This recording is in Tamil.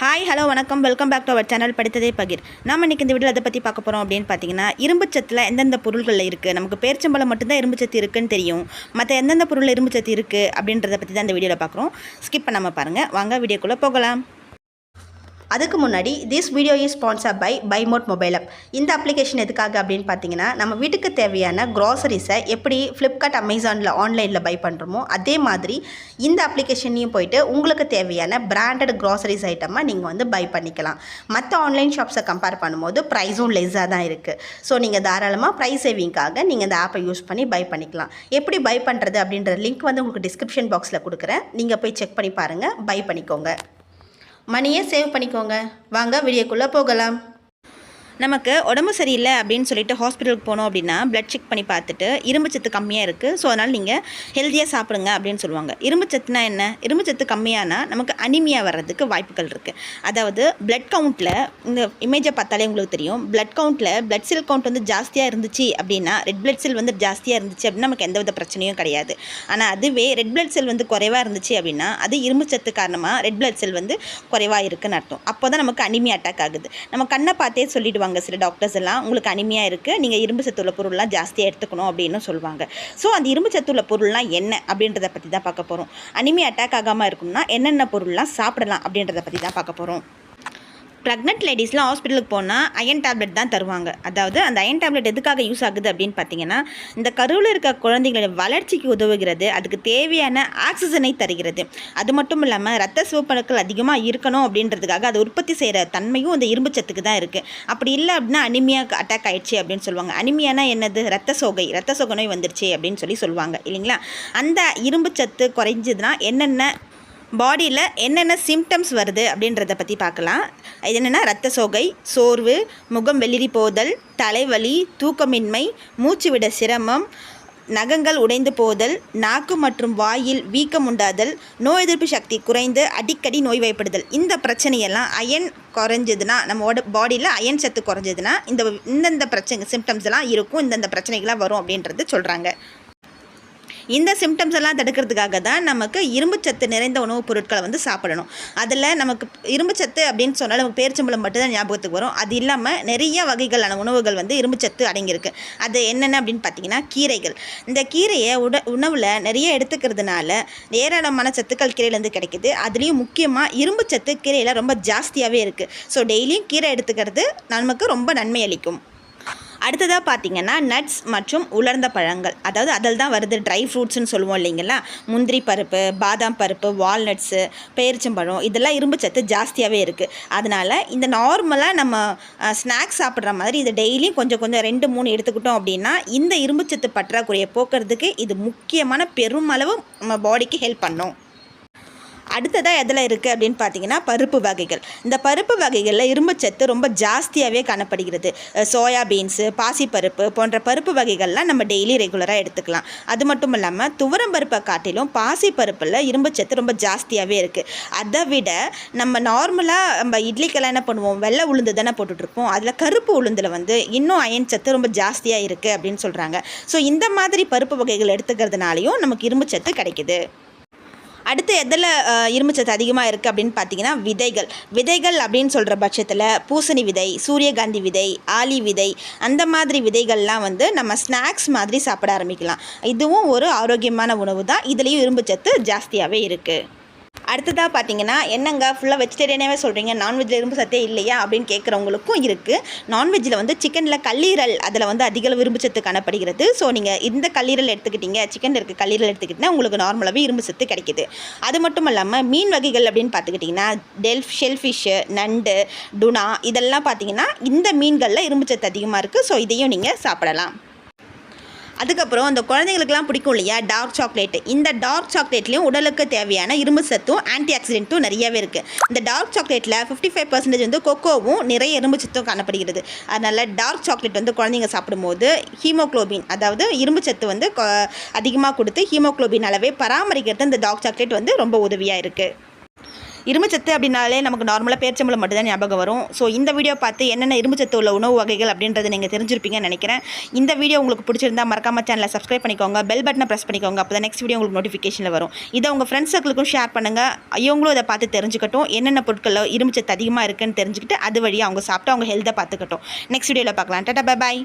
ஹாய் ஹலோ வணக்கம். Welcome back to our channel படித்ததே பகிர். நாம இன்னைக்கு இந்த வீடியோ அதை பற்றி பார்க்க போகிறோம் அப்படின்னு பார்த்தீங்கன்னா இரும்புச்சத்தில் எந்தெந்த பொருள்களில் இருக்குது நமக்கு பேர்ச்சம்பளம் மட்டும்தான் இரும்புச்சத்து இருக்குன்னு தெரியும். மற்ற எந்தெந்த பொருளில் இரும்புச்சத்து இருக்குது அப்படின்றத பற்றி தான் இந்த வீடியோவில் பார்க்குறோம். ஸ்கிப் பண்ணாமல் பாருங்கள் வாங்க வீடியோக்குள்ளே போகலாம். அதுக்கு முன்னாடி this video is sponsor by Bymot mobile app இந்த அப்ளிகேஷன் எதுக்காக அப்படின்னு பார்த்தீங்கன்னா நம்ம வீட்டுக்கு தேவையான க்ராசரிஸை எப்படி ஃப்ளிப்கார்ட் அமேசானில் ஆன்லைனில் பை பண்ணுறோமோ அதே மாதிரி இந்த அப்ளிகேஷன்லையும் போயிட்டு உங்களுக்கு தேவையான பிராண்டட் க்ராசரிஸ் ஐட்டமாக நீங்கள் வந்து பை பண்ணிக்கலாம். மற்ற ஆன்லைன் ஷாப்ஸை கம்பேர் பண்ணும்போது ப்ரைஸும் லெஸ்ஸாக தான் இருக்குது ஸோ நீங்கள் தாராளமாக ப்ரைஸ் சேவிங்காக நீங்கள் இந்த ஆப்பை யூஸ் பண்ணி பை பண்ணிக்கலாம். எப்படி பை பண்ணுறது அப்படின்ற லிங்க் வந்து உங்களுக்கு டிஸ்கிரிப்ஷன் பாக்ஸில் கொடுக்குறேன். நீங்கள் போய் செக் பண்ணி பாருங்கள் பை பண்ணிக்கோங்க. மணியை சேவ் பண்ணிக்கோங்க. வாங்க வீடியோக்குள்ளே போகலாம். நமக்கு உடம்பு சரியில்லை அப்படின்னு சொல்லிட்டு ஹாஸ்பிட்டலுக்கு போனோம் அப்படின்னா பிளட் செக் பண்ணி பார்த்துட்டு இரும்புச்சத்து கம்மியாக இருக்குது ஸோ அதனால் நீங்கள் ஹெல்த்தியாக சாப்பிடுங்க அப்படின்னு சொல்லுவாங்க. இரும்புச்சத்துனா என்ன? இரும்புச்சத்து கம்மியானா நமக்கு அனிமியா வர்றதுக்கு வாய்ப்புகள் இருக்குது அதாவது பிளட் கவுண்ட்டில் இந்த இமேஜை பார்த்தாலே உங்களுக்கு தெரியும். பிளட் கவுண்ட்டில் பிளட் செல் கவுண்ட் வந்து ஜாஸ்தியாக இருந்துச்சு அப்படின்னா ரெட் பிளட் செல் வந்து ஜாஸ்தியாக இருந்துச்சு அப்படின்னா நமக்கு எந்தவித பிரச்சனையும் கிடையாது. ஆனால் அதுவே ரெட் பிளட் செல் வந்து குறைவாக இருந்துச்சு அப்படின்னா அது இரும்புச்சத்து காரணமாக ரெட் பிளட் செல் வந்து குறைவாக இருக்குன்னு அர்த்தம். அப்போ தான் நமக்கு அனிமியா அட்டாக் ஆகுது. நம்ம கண்ணை பார்த்தே சொல்லிடுவாங்க. சில டாக்டர்ஸ் எல்லாம் உங்களுக்கு அனிமையாக இருக்குது நீங்கள் இரும்பு சத்துள்ள பொருள்லாம் ஜாஸ்தியாக எடுத்துக்கணும் அப்படின்னு சொல்லுவாங்க. ஸோ அந்த இரும்பு சத்துள்ள பொருள்லாம் என்ன அப்படின்றத பற்றி தான் பார்க்க போகிறோம் அனிமி அட்டாக் ஆகாமல் இருக்கணும்னா என்னென்ன பொருள்லாம் சாப்பிடலாம் அப்படின்றத பற்றி தான் பார்க்க போகிறோம் ப்ரெக்னென்ட் லேடிஸ்லாம் ஹாஸ்பிட்டலுக்கு போனால் அயன் டேப்லெட் தான் தருவாங்க. அதாவது அந்த அயன் டேப்லெட் எதுக்காக யூஸ் ஆகுது அப்படின்னு பார்த்தீங்கன்னா இந்த கருவில் இருக்க குழந்தைங்களோட வளர்ச்சிக்கு உதவுகிறது அதுக்கு தேவையான ஆக்சிஜனை தருகிறது. அது மட்டும் இல்லாமல் ரத்த சிவப்பணுக்கள் அதிகமாக இருக்கணும் அப்படின்றதுக்காக அதை உற்பத்தி செய்கிற தன்மையும் இந்த இரும்பு சத்துக்கு தான் இருக்குது அப்படி இல்லை அப்படின்னா அனிமியா அட்டாக் ஆயிடுச்சு அப்படின்னு சொல்லுவாங்க. அனிமியானா என்னது? ரத்த சோகை ரத்த சோகை நோய் வந்துருச்சு அப்படின்னு சொல்லி சொல்லுவாங்க இல்லைங்களா? அந்த இரும்பு சத்து குறைஞ்சதுன்னா என்னென்ன பாடியில் என்னென்ன சிம்டம்ஸ் வருது அப்படின்றத பற்றி பார்க்கலாம். இது என்னென்னா ரத்த சோகை சோர்வு முகம் வெளிரி போதல் தலைவலி தூக்கமின்மை மூச்சு விட சிரமம் நகங்கள் உடைந்து போதல் நாக்கு மற்றும் வாயில் வீக்கம் உண்டாதல் நோய் எதிர்ப்பு சக்தி குறைந்து அடிக்கடி நோய்வாய்ப்படுதல் இந்த பிரச்சனையெல்லாம் அயன் குறைஞ்சதுன்னா நம்மளோட பாடியில் அயன் சத்து குறைஞ்சதுன்னா இந்த இந்தந்த பிரச்சனை சிம்டம்ஸ் எல்லாம் இருக்கும் இந்தந்த பிரச்சனைகள்லாம் வரும் அப்படின்றது சொல்கிறாங்க இந்த சிம்டம்ஸ் எல்லாம் தடுக்கிறதுக்காக தான் நமக்கு இரும்பு சத்து நிறைந்த உணவுப் பொருட்களை வந்து சாப்பிடணும். அதில் நமக்கு இரும்பு சத்து அப்படின்னு சொன்னால் நமக்கு பேரிச்சம்பளம் மட்டும்தான் ஞாபகத்துக்கு வரும். அது இல்லாமல் நிறைய வகைகளான உணவுகள் வந்து இரும்பு சத்து அடங்கியிருக்கு. அது என்னென்ன அப்படின்னு பார்த்தீங்கன்னா கீரைகள். இந்த கீரையை உட உணவில் நிறைய எடுத்துக்கிறதுனால ஏராளமான சத்துக்கள் கீரையிலேருந்து கிடைக்குது. அதுலேயும் முக்கியமாக இரும்பு சத்து கீரையில் ரொம்ப ஜாஸ்தியாகவே இருக்குது ஸோ டெய்லியும் கீரை எடுத்துக்கிறது நமக்கு ரொம்ப நன்மை அளிக்கும். அடுத்ததாக பார்த்தீங்கன்னா நட்ஸ் மற்றும் உலர்ந்த பழங்கள். அதாவது அதில் தான் வருது ட்ரை ஃப்ரூட்ஸ்னு சொல்லுவோம் இல்லைங்களா? முந்திரி பருப்பு பாதாம் பருப்பு வால்நட்ஸு பேரிச்சம்பழம் இதெல்லாம் இரும்பு சத்து ஜாஸ்தியாகவே இருக்குது அதனால் இந்த நார்மலாக நம்ம ஸ்நாக்ஸ் சாப்பிட்ற மாதிரி இது டெய்லியும் கொஞ்சம் கொஞ்சம் ரெண்டு மூணு எடுத்துக்கிட்டோம் அப்படின்னா இந்த இரும்பு சத்து பற்றாக்குறையை போக்குறதுக்கு இது முக்கியமான பெருமளவு நம்ம பாடிக்கு ஹெல்ப் பண்ணும். அடுத்ததாக எதில் இருக்குது அப்படின்னு பார்த்தீங்கன்னா பருப்பு வகைகள். இந்த பருப்பு வகைகளில் இரும்புச்சத்து ரொம்ப ஜாஸ்தியாகவே காணப்படுகிறது. சோயா பீன்ஸு பாசிப்பருப்பு போன்ற பருப்பு வகைகள்லாம் நம்ம டெய்லி ரெகுலராக எடுத்துக்கலாம். அது மட்டும் இல்லாமல் துவரம் பருப்பை காட்டிலும் பாசிப்பருப்பில் இரும்புச்சத்து ரொம்ப ஜாஸ்தியாகவே இருக்குது அதை விட நம்ம நார்மலாக நம்ம இட்லிக்கெல்லாம் என்ன பண்ணுவோம்? வெள்ளை உளுந்து தானே போட்டுட்ருப்போம். அதில் கருப்பு உளுந்தில் வந்து இன்னும் அயன் சத்து ரொம்ப ஜாஸ்தியாக இருக்குது அப்படின்னு சொல்கிறாங்க ஸோ இந்த மாதிரி பருப்பு வகைகள் எடுத்துக்கிறதுனாலையும் நமக்கு இரும்பு சத்து கிடைக்குது. அடுத்து எதில் இரும்புச்சத்து அதிகமாக இருக்குது அப்படின்னு பார்த்தீங்கன்னா விதைகள். விதைகள் அப்படின்னு சொல்கிற பட்சத்தில் பூசணி விதை சூரியகாந்தி விதை ஆலி விதை அந்த மாதிரி விதைகள்லாம் வந்து நம்ம ஸ்நாக்ஸ் மாதிரி சாப்பிட ஆரம்பிக்கலாம். இதுவும் ஒரு ஆரோக்கியமான உணவு தான். இதுலேயும் இரும்புச்சத்து ஜாஸ்தியாகவே இருக்குது. அடுத்ததாக பார்த்தீங்கன்னா என்னங்க ஃபுல்லாக வெஜிடேரியனாகவே சொல்கிறீங்க நான்வெஜ்ஜில் இரும்பு சத்தே இல்லையா? அப்படின்னு கேட்குறவங்களுக்கும் இருக்குது நான்வெஜ்ஜில் வந்து சிக்கனில் கல்லீரல் அதில் வந்து அதிக அளவு இரும்பு சத்து காணப்படுகிறது. ஸோ நீங்கள் இந்த கல்லீரல் எடுத்துக்கிட்டீங்க சிக்கன் இருக்க கல்லீரல் எடுத்துக்கிட்டிங்கன்னா உங்களுக்கு நார்மலாகவே இரும்பு சத்து கிடைக்கிது. அது மட்டும் இல்லாமல் மீன் வகைகள் அப்படின்னு பார்த்துக்கிட்டிங்கன்னா டெல்ஃப் ஷெல்ஃபிஷ்ஷு நண்டு டுனா இதெல்லாம் பார்த்தீங்கன்னா இந்த மீன்களில் இரும்பு சத்து அதிகமாக இருக்குது ஸோ இதையும் நீங்கள் சாப்பிடலாம். அதுக்கப்புறம் அந்த குழந்தைங்களுக்குலாம் பிடிக்கும் இல்லையா? டார்க் சாக்லேட் இந்த டார்க் சாக்லேட்லேயும் உடலுக்கு தேவையான இரும்பு சத்தும் ஆன்டி ஆக்சிடென்ட்டும் நிறையவே இருக்குது இந்த டார்க் சாக்லேட்டில் ஃபிஃப்டி ஃபைவ் பர்சன்டேஜ் வந்து கொக்கோவும் நிறைய இரும்பு சத்தும் காணப்படுகிறது. அதனால் டார்க் சாக்லேட் வந்து குழந்தைங்க சாப்பிடும்போது ஹீமோக்ளோபின் அதாவது இரும்பு சத்து வந்து அதிகமாக கொடுத்து ஹீமோக்ளோபின் அளவை பராமரிக்கிறது இந்த டார்க் சாக்லேட் வந்து ரொம்ப உதவியாக இருக்குது இரும்புச்சத்து அப்படின்னாலே நமக்கு நார்மலாக பேரிச்சம்பழம் மட்டும்தான் ஞாபகம் வரும். ஸோ இந்த வீடியோ பார்த்து என்னென்ன இரும்புச்சத்து உள்ள உணவு வகைகள் அப்படின்றத நீங்கள் தெரிஞ்சிருப்பீங்கன்னு நினைக்கிறேன். இந்த வீடியோ உங்களுக்கு பிடிச்சிருந்தா மறக்காம சேனலை சப்ஸ்கிரைப் பண்ணிக்கோங்க. பெல் பட்டனை ப்ரெஸ் பண்ணிக்கோங்க. அப்போ தான் நெக்ஸ்ட் வீடியோ உங்களுக்கு நோட்டிஃபிகேஷனில் வரும். இதை உங்கள் ஃப்ரெண்ட்ஸ் சர்க்கிளுக்கும் ஷேர் பண்ணுங்கள் இவங்களும் இதை பார்த்து தெரிஞ்சுக்கட்டும். என்னென்ன பொருட்களில் இரும்புச்சத்து அதிகமாக இருக்குன்னு தெரிஞ்சுக்கிட்டு அது வழியாக அவங்க சாப்பிட்டு அவங்க ஹெல்த்தை பார்த்துக்கட்டும். நெக்ஸ்ட் வீடியோவில் பார்க்கலாம். Tata bye bye